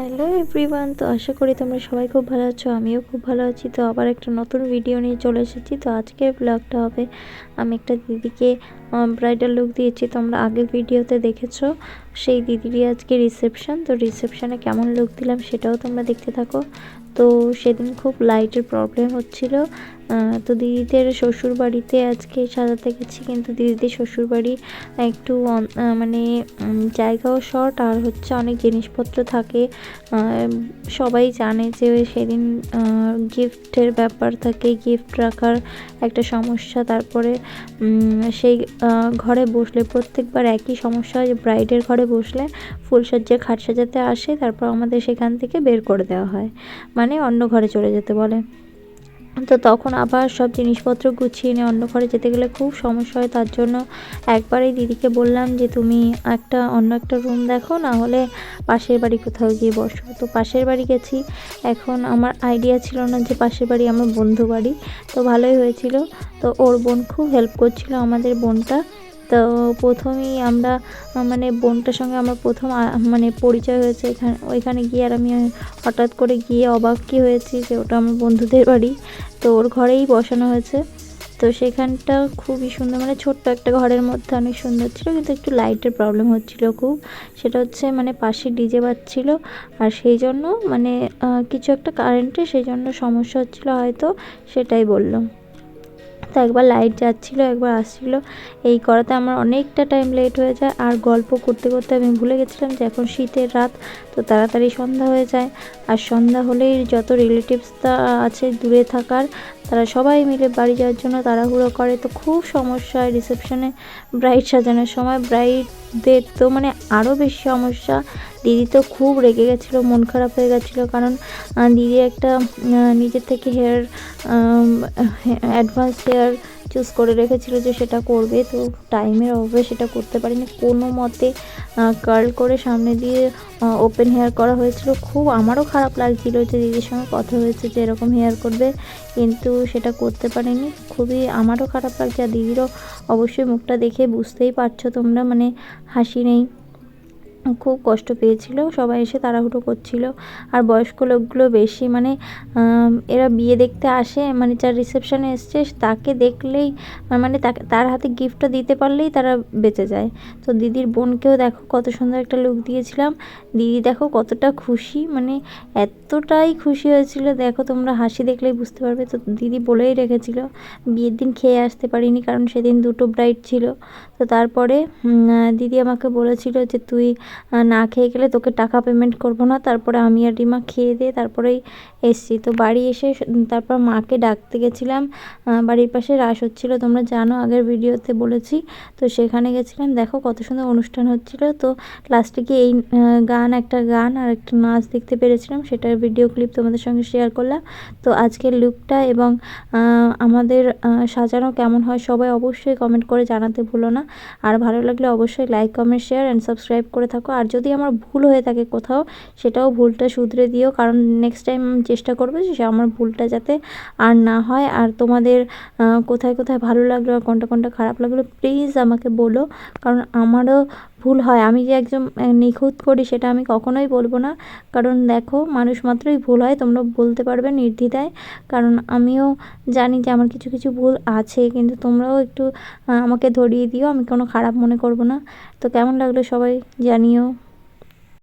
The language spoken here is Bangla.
হ্যালো এভরিওয়ান তো আশা করি তোমরা সবাই খুব ভালো আছো, আমিও খুব ভালো আছি। তো আবার একটা নতুন ভিডিও নিয়ে চলে এসেছি। তো আজকে ব্লগটা হবে, আমি একটা দিদিকে ব্রাইডাল লুক দিয়েছি। তোমরা আগের ভিডিওতে দেখেছ। সেই দিদিরই আজকে রিসেপশন তো রিসেপশনে কেমন লুক দিলাম সেটাও তোমরা দেখতে থাকো। তো সেদিন খুব লাইটের প্রবলেম হচ্ছিল। তো দিদিদের শ্বশুর বাড়িতে আজকে সাজাতে গেছি, কিন্তু দিদিদের শ্বশুর বাড়ি একটু মানে জায়গাও শর্ট আর হচ্ছে অনেক জিনিসপত্র থাকে। সবাই জানে যে সেদিন গিফটের ব্যাপার থাকে গিফট রাখার একটা সমস্যা। তারপরে সেই ঘরে বসলে প্রত্যেকবার একই সমস্যা হয় যে ব্রাইডের ঘরে বসলে ফুলসজ্জার খাট সাজাতে আসে, তারপর আমাদের সেখান থেকে বের করে দেওয়া হয়। মানে অন্য ঘরে চলে যেতে বলে। তো তখন আবার সব জিনিসপত্র গুছিয়ে নিয়ে অন্য ঘরে যেতে গেলে খুব সমস্যা হয়। তার জন্য একবারেই দিদিকে বললাম যে, তুমি একটা, অন্য একটা রুম দেখো, না হলে পাশের বাড়ি কোথাও গিয়ে বসো। তো পাশের বাড়ি গেছি। এখন আমার আইডিয়া ছিল না যে, পাশের বাড়ি আমার বন্ধু বাড়ি। তো ভালোই হয়েছিল। তো ওর বোন খুব হেল্প করছিল আমাদের বোনটা। তো প্রথমেই আমরা মানে বোনটার সঙ্গে আমার প্রথম মানে পরিচয় হয়েছে এখানে, ওইখানে গিয়ে আর আমি হঠাৎ করে গিয়ে অবাক কী হয়েছি যে ওটা আমার বন্ধুদের বাড়ি। তো ওর ঘরেই বসানো হয়েছে। তো সেখানটা খুবই সুন্দর মানে ছোট্ট একটা ঘরের মধ্যে অনেক সুন্দর ছিল, কিন্তু একটু লাইটের প্রবলেম হচ্ছিল খুব। সেটা হচ্ছে মানে পাশে ডিজে বাজছিল। আর সেই জন্য মানে কিছু একটা কারেন্টে সেই জন্য সমস্যা হচ্ছিল হয়তো, সেটাই বললাম তো একবার লাইট যাচ্ছিল, একবার আসছিল। এই করাতে আমার অনেকটা টাইম লেট হয়ে যায়। আর গল্প করতে করতে আমি ভুলে গেছিলাম যে এখন শীতের রাত, তো তাড়াতাড়ি সন্ধ্যা হয়ে যায়। আর সন্ধ্যা হলেই যত রিলেটিভসটা আছে দূরে থাকার তারা সবাই মিলে বাড়ি যাওয়ার জন্য তাড়াহুড়ো করে। তো খুব সমস্যা হয় রিসেপশনে ব্রাইড সাজানোর সময়। ব্রাইডদের তো মানে আরও বেশি সমস্যা। দিদি তো খুব রেগে গেছিল, মন খারাপ হয়ে গেছিল। কারণ দিদি একটা নিজের থেকে হেয়ার অ্যাডভান্স হেয়ার চুজ করে রেখেছিল যে সেটা করবে, তো টাইমের অভাবে সেটা করতে পারিনি। কোনো মতে কার্ল করে সামনে দিয়ে ওপেন হেয়ার করা হয়েছিল। খুব আমারও খারাপ লাগছিল যে দিদির সঙ্গে কথা হয়েছে যে এরকম হেয়ার করবে, কিন্তু সেটা করতে পারিনি। খুবই আমারও খারাপ লাগছে। আর দিদিরও অবশ্যই মুখটা দেখে বুঝতেই পারছ তোমরা মানে হাসি নেই। খুব কষ্ট পেয়েছিল, সবাই এসে তাড়াহুড়ো করছিল। আর বয়স্ক লোকগুলো বেশি মানে এরা বিয়ে দেখতে আসে মানে যার রিসেপশানে এসছে, তাকে দেখলেই মানে তাকে, তার হাতে গিফটটা দিতে পারলেই তারা বেঁচে যায়। তো দিদির বোনকেও দেখো কত সুন্দর একটা লুক দিয়েছিলাম। দিদি দেখো কতটা খুশি মানে এতটাই খুশি হয়েছিল। দেখো তোমরা হাসি দেখলেই বুঝতে পারবে। তো দিদি বলেই রেখেছিল, বিয়ের দিন খেয়ে আসতে পারিনি কারণ সেদিন দুটো ব্রাইড ছিল। তো তারপরে দিদি আমাকে বলেছিল যে তুই না খেয়ে গেলে তোকে টাকা পেমেন্ট করব না। তারপরে আমি আর রিমা খেয়ে দিয়ে তারপরেই এসছি। তো বাড়ি এসে তারপর মাকে ডাকতে গেছিলাম। বাড়ির পাশে রাস হচ্ছিল, তোমরা জানো, আগের ভিডিওতে বলেছি। তো সেখানে গেছিলাম। দেখো কত সুন্দর অনুষ্ঠান হচ্ছিল। তো লাস্টে গিয়ে এই গান, একটা গান আর একটা নাচ দেখতে পেরেছিলাম। সেটার ভিডিও ক্লিপ তোমাদের সঙ্গে শেয়ার করলাম। তো আজকের লুকটা এবং আমাদের সাজানো কেমন হয় সবাই অবশ্যই কমেন্ট করে জানাতে ভুলো না। আর ভালো লাগলে অবশ্যই like comment share and subscribe করে থাকো। আর যদি আমার ভুল হয়ে থাকে কোথাও, সেটাও ভুলটা শুধরে দিও। কারণ নেক্সট টাইম আমি চেষ্টা করব যে আমার ভুলটা যাতে আর না হয়। আর তোমাদের কোথায় কোথায় ভালো লাগল আর কোনটা কোনটা খারাপ লাগল প্লিজ আমাকে বলো। কারণ আমারও ভুল হয়। আমি যে একজন নিখুঁত করি সেটা আমি কখনোই বলব না। কারণ দেখো, মানুষ মাত্রই ভুল হয়, তোমরা বলতে পারবে নির্দ্বিধায়। কারণ আমিও জানি যে আমার কিছু কিছু ভুল আছে, কিন্তু তোমরাও একটু আমাকে ধরিয়ে দিও, আমি কোনো খারাপ মনে করব না। তো কেমন লাগল সবাই জানিও।